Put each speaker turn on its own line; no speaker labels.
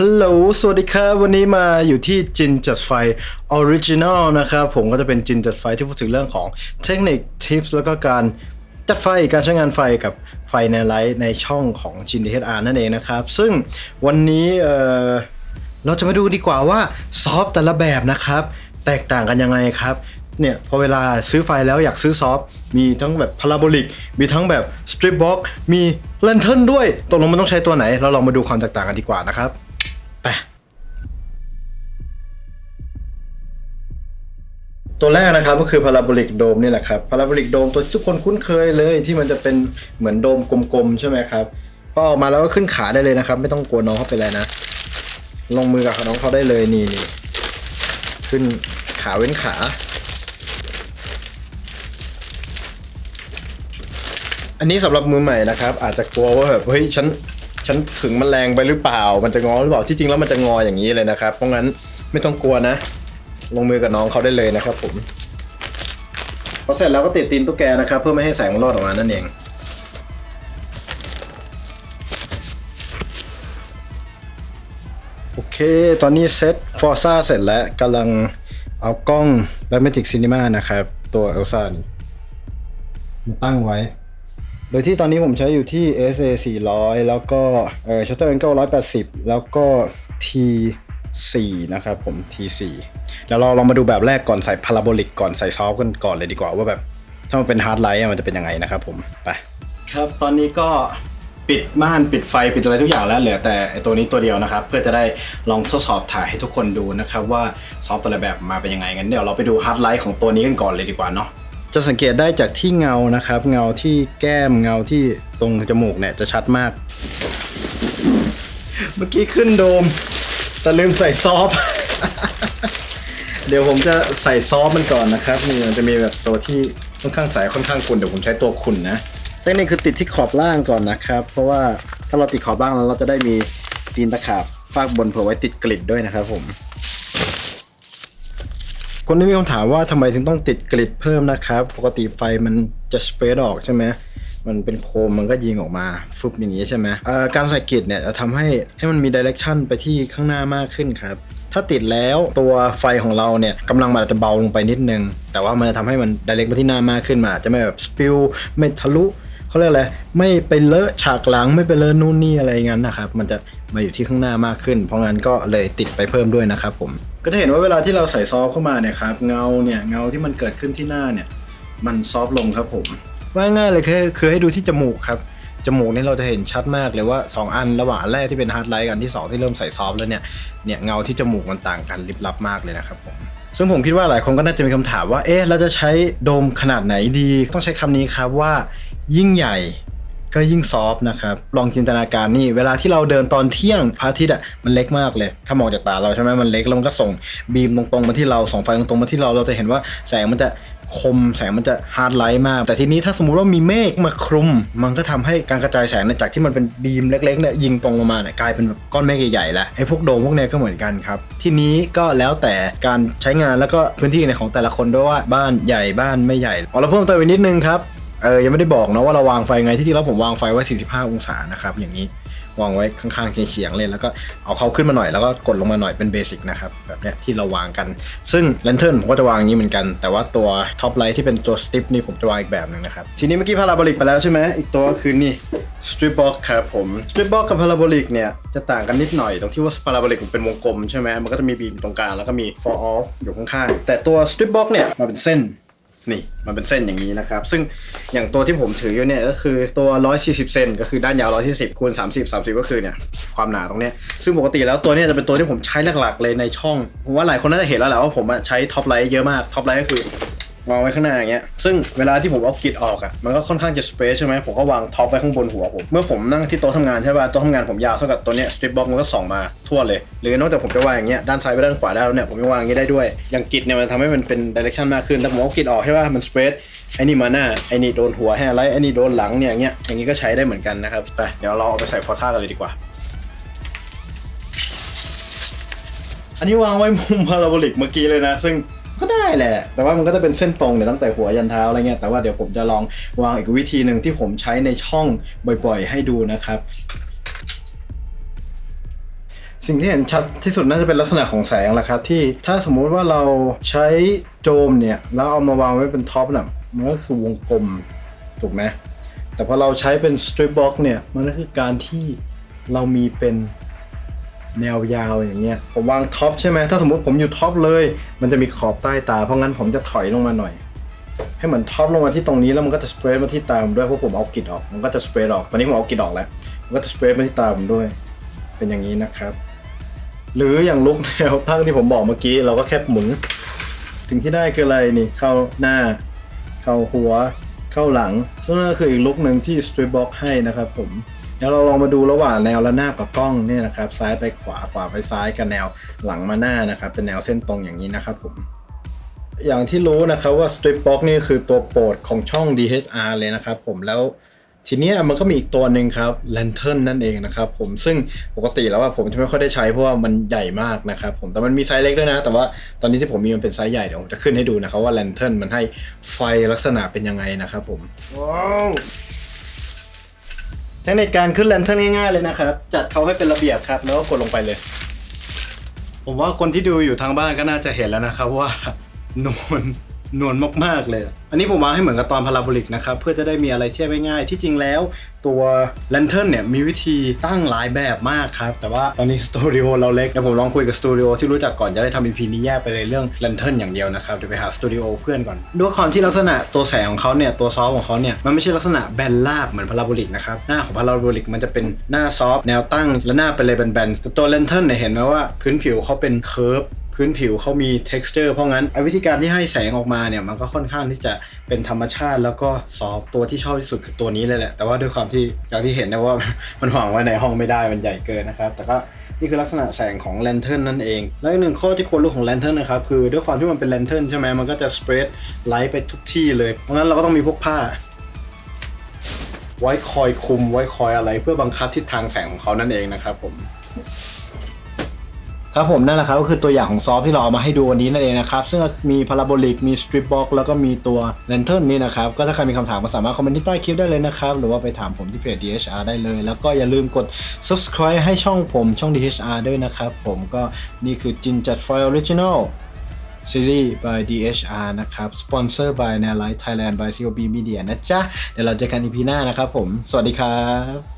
ฮัลโหล สวัสดีครับ วันนี้มาอยู่ที่จินจัดไฟออริจินอลนะครับ ผมก็จะเป็นจินจัดไฟที่พูดถึงเรื่องของเทคนิคทิปส์แล้วก็การจัดไฟการใช้งานไฟกับไฟในไลท์ในช่องของจินดีเอนั่นเองนะครับ ซึ่งวันนี้เออเราจะมาดูดีกว่าว่าซอฟต์แต่ละแบบนะครับ แตกต่างกันยังไงครับเนี่ยพอเวลาซื้อไฟแล้วอยากซื้อซอฟต์มีทั้งแบบพาราโบลิก มีทั้งแบบสตริปบ็อกมีแลนเทิร์นด้วยตกลงมันต้องใช้ตัวไหน เราลองมาดูความแตกต่างกันดีกว่านะครับ ไปตัวแรกนะครับก็คือพาราโบลิกโดมนี่แหละครับพาราโบลิกโดมตัวที่ทุกคนคุ้นเคยเลยที่มันจะเป็นเหมือนโดมกลมๆใช่ไหมครับพอออกมาแล้วก็ขึ้นขาได้เลยนะครับ ไม่ต้องกลัวน้องเขาเป็นไรนะ ลงมือกับน้องเขาได้เลยนี่นี่ขึ้นขาเว้นขา อันนี้สำหรับมือใหม่นะครับ อาจจะกลัวว่าแบบเฮ้ยฉัน ฉันขึงมันแรงไปหรือเปล่า มันจะงอหรือเปล่าที่จริงแล้วมันจะงออย่างนี้เลยนะครับ เพราะงั้นไม่ต้องกลัวนะ ลงมือกับน้องเขาได้เลยนะครับ ผมพอเสร็จแล้วก็ติดตีนตุ๊กแกนะครับ เพื่อไม่ให้แสงมันรอดออกมานั่นเองโอเค ตอนนี้เซตฟอร์ซ่าเสร็จแล้วกำลังเอากล้อง b a t m a t i c Cinema นะครับ ตัวเอลซ่านี่มาตั้งไว้ โดยที่ตอนนี้ผมใช้อยู่ที่ SA 400 แล้วก็เอ่อ Shutter Angle 180 แล้วก็ T4 นะครับผม T4 แล้วเราลองมาดูแบบแรกก่อนใส่พาราโบลิกก่อนใส่ซอฟกันก่อนเลยดีกว่าว่าแบบ ถ้ามันเป็นฮาร์ดไลท์มันจะเป็นยังไงนะครับผม ไป ครับตอนนี้ก็ปิดม่านปิดไฟปิดอะไรทุกอย่างแล้วเหลือแต่ตัวนี้ตัวเดียวนะครับ เพื่อจะได้ลองทดสอบถ่ายให้ทุกคนดูนะครับว่าซอฟต์แต่ละแบบมาเป็นยังไงงั้นเดี๋ยวเราไปดูฮาร์ดไลท์ของตัวนี้กันก่อนเลยดีกว่าเนาะ จะสังเกตได้จากที่เงานะครับ เงาที่แก้มเงาที่ตรงจมูกเนี่ยจะชัดมาก เมื่อกี้ขึ้นโดม แต่ลืมใส่ซอฟ เดี๋ยวผมจะใส่ซอฟมันก่อนนะครับนี่มันจะมีแบบตัวที่ค่อนข้างใสค่อนข้างขุ่นเดี๋ยวผมใช้ตัวขุ่นนะเทคนิคคือติดที่ขอบล่างก่อนนะครับ เพราะว่าถ้าเราติดขอบล่างแล้วเราจะได้มีตีนตะขาบฟากบนเผื่อไว้ติดกลิดด้วยนะครับผม คนที่มีคำถามว่าทำไมถึงต้องติดกริดเพิ่มนะครับ ปกติไฟมันจะสเปรดออกใช่ไหมมันเป็นโคมมันก็ยิงออกมาฟึบอย่างนี้ใช่ไหมการใส่กริดเนี่ยจะทำให้ให้มันมีดิเรกชันไปที่ข้างหน้ามากขึ้นครับ ถ้าติดแล้วตัวไฟของเราเนี่ยกำลังมันอาจจะเบาลงไปนิดนึง แต่ว่ามันจะทำให้มันดิเรกไปที่หน้ามากขึ้นมันอาจจะไม่แบบสปิลไม่ทะลุ เขาเรียกอะไรไม่ไปเลอะฉากหลังไม่ไปเลอะนู่นนี่อะไรงั้นนะครับ มันจะมาอยู่ที่ข้างหน้ามากขึ้น เพราะงั้นก็เลยติดไปเพิ่มด้วยนะครับผมก็จะเห็นว่าเวลาที่เราใส่ซอฟเข้ามาเนี่ยครับเงาเนี่ยเงาที่มันเกิดขึ้นที่หน้าเนี่ยมันซอฟลงครับผมว่าง่ายเลยคือคือให้ดูที่จมูกครับจมูกนี่เราจะเห็นชัดมากเลยว่า 2 อันระหว่างแรกที่เป็นฮาร์ดไลท์กันที่ 2 ที่เริ่มใส่ซอฟแล้วเนี่ยเนี่ยเงาที่จมูกมันต่างกันลิบลับมากเลยนะครับผมซึ่งผมคิดว่าหลายคนก็น่าจะมีคำถามว่าเอ๊ะเราจะใช้โดมขนาดไหนดี ต้องใช้คำนี้ครับว่า ยิ่งใหญ่ก็ยิ่งซอฟนะครับ ลองจินตนาการนี่ เวลาที่เราเดินตอนเที่ยงพระอาทิตย์อะมันเล็กมากเลย ถ้ามองจากตาเราใช่ไหมมันเล็กแล้วมันก็ส่งบีมตรงๆมาที่เราส่องไฟตรงๆมาที่เราเราจะเห็นว่าแสงมันจะคมแสงมันจะฮาร์ดไลท์มาก แต่ทีนี้ถ้าสมมุติว่ามีเมฆมาคลุม มันก็ทำให้การกระจายแสงเนี่ยจากที่มันเป็นบีมเล็กๆเนี่ยยิงตรงลงมาเนี่ยกลายเป็นแบบก้อนเมฆใหญ่ๆแล้วไอ้พวกโดมพวกเนี้ยก็เหมือนกันครับ ทีนี้ก็แล้วแต่การใช้งานแล้วก็พื้นที่ในของแต่ละคนด้วยว่าบ้านใหญ่บ้านไม่ใหญ่เอาเราเพิ่มเติมอีกนิดนึงครับ เออยังไม่ได้บอกนะว่าเราวางไฟไงที่จริงแล้วผมวางไฟไว้ 45 องศานะครับอย่างนี้วางไว้ข้างๆเฉียงๆเลยแล้วก็เอาเขาขึ้นมาหน่อยแล้วก็กดลงมาหน่อยเป็นเบสิกนะครับแบบเนี้ยที่เราวางกัน ซึ่งแลนเทิร์นผมก็จะวางอย่างนี้เหมือนกัน แต่ว่าตัวท็อปไลท์ที่เป็นตัวสติปนี่ผมจะวางอีกแบบหนึ่งนะครับ ทีนี้เมื่อกี้พาราโบลิกไปแล้วใช่ไหมอีกตัวก็คือนี่สตริปบ็อกครับผมสตริปบ็อกกับพาราโบลิกเนี่ยจะต่างกันนิดหน่อยตรงที่ว่าพาราโบลิกมันเป็นวงกลมใช่ไหมมันก็จะมีบีมตรงกลางแล้วก็มี for off อยู่ข้างๆแต่ตัวสตริปบ็อกเนี่ยมาเป็นเส้น นี่มันเป็นเส้นอย่างนี้นะครับ ซึ่งอย่างตัวที่ผมถืออยู่เนี่ยก็คือตัว 140 เซนก็คือด้านยาว 140คูณ30 30 ก็คือเนี่ยความหนาตรงเนี้ยซึ่งปกติแล้วตัวเนี้ยจะเป็นตัวที่ผมใช้หลักๆเลยในช่องผมว่าหลายคนน่าจะเห็นแล้วแหละว่าผมใช้ท็อปไลท์เยอะมากท็อปไลท์ก็คือ วางไว้ข้างหน้าอย่างเงี้ยซึ่งเวลาที่ผมเอากิดออกอะมันก็ค่อนข้างจะสเปซใช่ไหมผมก็วางท็อปไว้ข้างบนหัวผมเมื่อผมนั่งที่โต๊ะทำงานใช่ป่ะโต๊ะทำงานผมยาวเท่ากับตัวเนี้ยสตริปบ็อกมันก็ส่องมาทั่วเลย หรือนอกจากผมจะวางอย่างเงี้ยด้านซ้ายไปด้านขวาได้แล้วเนี่ยผมจะวางอย่างงี้ได้ด้วยอย่างกิดเนี่ยมันทำให้มันเป็นดิเรกชันมากขึ้นถ้าผมเอากิดออกใช่ป่ะมันสเปซไอ้นี่มาหน้าไอ้นี่โดนหัวแฮร์ไลท์ไอ้นี่โดนหลังเนี่ยอย่างเงี้ยอย่างงี้ก็ใช้ได้เหมือนกันนะครับไปเดี๋ยวเราเอาไปใส่ฟอร์ซ่ากันเลยดีกว่าอันนี้วางไว้มุมพาราโบลิกเมื่อกี้เลยนะ ซึ่ง ก็ได้แหละ แต่ว่ามันก็จะเป็นเส้นตรงเนี่ยตั้งแต่หัวยันเท้าอะไรเงี้ย แต่ว่าเดี๋ยวผมจะลองวางอีกวิธีหนึ่งที่ผมใช้ในช่องบ่อยๆ ให้ดูนะครับ สิ่งที่เห็นชัดที่สุดน่าจะเป็นลักษณะของแสงแหละครับ ที่ถ้าสมมุติว่าเราใช้โจมเนี่ยแล้วเอามาวางไว้เป็นท็อปน่ะมันก็คือวงกลมถูกไหมแต่พอเราใช้เป็นสตริปบ็อกเนี่ยมันก็คือการที่เรามีเป็น แนวยาวอย่างเงี้ยผมวางท็อปใช่ไหมถ้าสมมติผมอยู่ท็อปเลย มันจะมีขอบใต้ตาเพราะงั้นผมจะถอยลงมาหน่อย ให้เหมือนท็อปลงมาที่ตรงนี้แล้วมันก็จะสเปรดมาที่ตาผมด้วยเพราะผมเอากิดออกมันก็จะสเปรดออกตอนนี้ผมเอากิดออกแล้วมันก็จะสเปรดมาที่ตาผมด้วย เป็นอย่างนี้นะครับ หรืออย่างลุกแนวตั้งที่ผมบอกเมื่อกี้เราก็แค่หมุนสิ่งที่ได้คืออะไรนี่เข้าหน้า เข้าหัว เข้าหลังซึ่งก็คืออีกลุกหนึ่งที่ strip box ให้นะครับผม เดี๋ยวเราลองมาดูระหว่างแนวระนาบกับกล้องเนี่ยนะครับ ซ้ายไปขวาขวาไปซ้ายกับแนวหลังมาหน้านะครับ เป็นแนวเส้นตรงอย่างนี้นะครับผมอย่างที่รู้นะครับว่า strip box นี่คือตัวโปรดของช่อง DHR เลยนะครับผมแล้วทีนี้มันก็มีอีกตัวหนึ่งครับ lantern นั่นเองนะครับผมซึ่งปกติแล้วว่าผมจะไม่ค่อยได้ใช้เพราะว่ามันใหญ่มากนะครับผมแต่มันมีไซส์เล็กด้วยนะ แต่ว่าตอนนี้ที่ผมมีมันเป็นไซส์ใหญ่เดี๋ยวผมจะขึ้นให้ดูนะครับว่า lantern มันให้ไฟลักษณะเป็นยังไงนะครับผมว้าว เทคนิคการขึ้น lantern ง่ายๆเลยนะครับ จัดเขาให้เป็นระเบียบครับ แล้วก็กดลงไปเลย ผมว่าคนที่ดูอยู่ทางบ้านก็น่าจะเห็นแล้วนะครับว่า นูน นวลมากๆเลย อันนี้ผมวางให้เหมือนกับตอนพาราโบลิกนะครับเพื่อจะได้มีอะไรเทียบง่ายๆที่จริงแล้วตัวแลนเทิร์นเนี่ยมีวิธีตั้งหลายแบบมากครับ แต่ว่าตอนนี้สตูดิโอเราเล็กเดี๋ยวผมลองคุยกับสตูดิโอที่รู้จักก่อนจะได้ทำ EP นี้แยกไปเลยเรื่องแลนเทิร์นอย่างเดียวนะครับเดี๋ยวไปหาสตูดิโอเพื่อนก่อนด้วยความที่ลักษณะตัวแสงของเขาเนี่ยตัวซอฟของเขาเนี่ยมันไม่ใช่ลักษณะแบนราบเหมือนพาราโบลิกนะครับหน้าของพาราโบลิกมันจะเป็นหน้าซอฟแนวตั้งและหน้าเป็นเลยแบนๆแต่ตัวแลนเทิร์นเนี่ยเห็นไหมว่าพื้นผิวเขาเป็นเคิร์ฟ พื้นผิวเขามี texture เพราะงั้นไอ้วิธีการที่ให้แสงออกมาเนี่ยมันก็ค่อนข้างที่จะเป็นธรรมชาติ แล้วก็ซอฟต์ตัวที่ชอบที่สุดคือตัวนี้เลยแหละ แต่ว่าด้วยความที่อย่างที่เห็นนะว่ามันวางไว้ในห้องไม่ได้มันใหญ่เกินนะครับ แต่ก็นี่คือลักษณะแสงของแลนเทิร์นนั่นเอง แล้วอีกหนึ่งข้อที่ควรรู้ของแลนเทิร์นนะครับคือด้วยความที่มันเป็นแลนเทิร์นใช่ไหมมันก็จะสเปรดไลท์ไปทุกที่เลย เพราะงั้นเราก็ต้องมีพวกผ้า ไว้คอยคุมไว้คอยอะไรเพื่อบังคับทิศทางแสงของเขานั่นเองนะครับผม ครับผมนั่นแหละครับก็คือตัวอย่างของซอฟที่เราเอามาให้ดูวันนี้นั่นเองนะครับ ซึ่งมีพาราโบลิกมีสตริปบ็อกแล้วก็มีตัวแลนเทิร์นนี่นะครับ ก็ถ้าใครมีคำถามก็สามารถคอมเมนต์ที่ใต้คลิปได้เลยนะครับ หรือว่าไปถามผมที่เพจ DHR ได้เลย แล้วก็อย่าลืมกด subscribe ให้ช่องผมช่อง DHR ด้วยนะครับ ผมก็นี่คือจินจัดไฟออริจิน l ลซีรีส์ by DHR นะครับ สปอนเซอร์ by n a l i g h t Thailand by COB Media นะจ๊ะ เดี๋ยวเราเจอกัน EP หน้านะครับผม สวัสดีครับ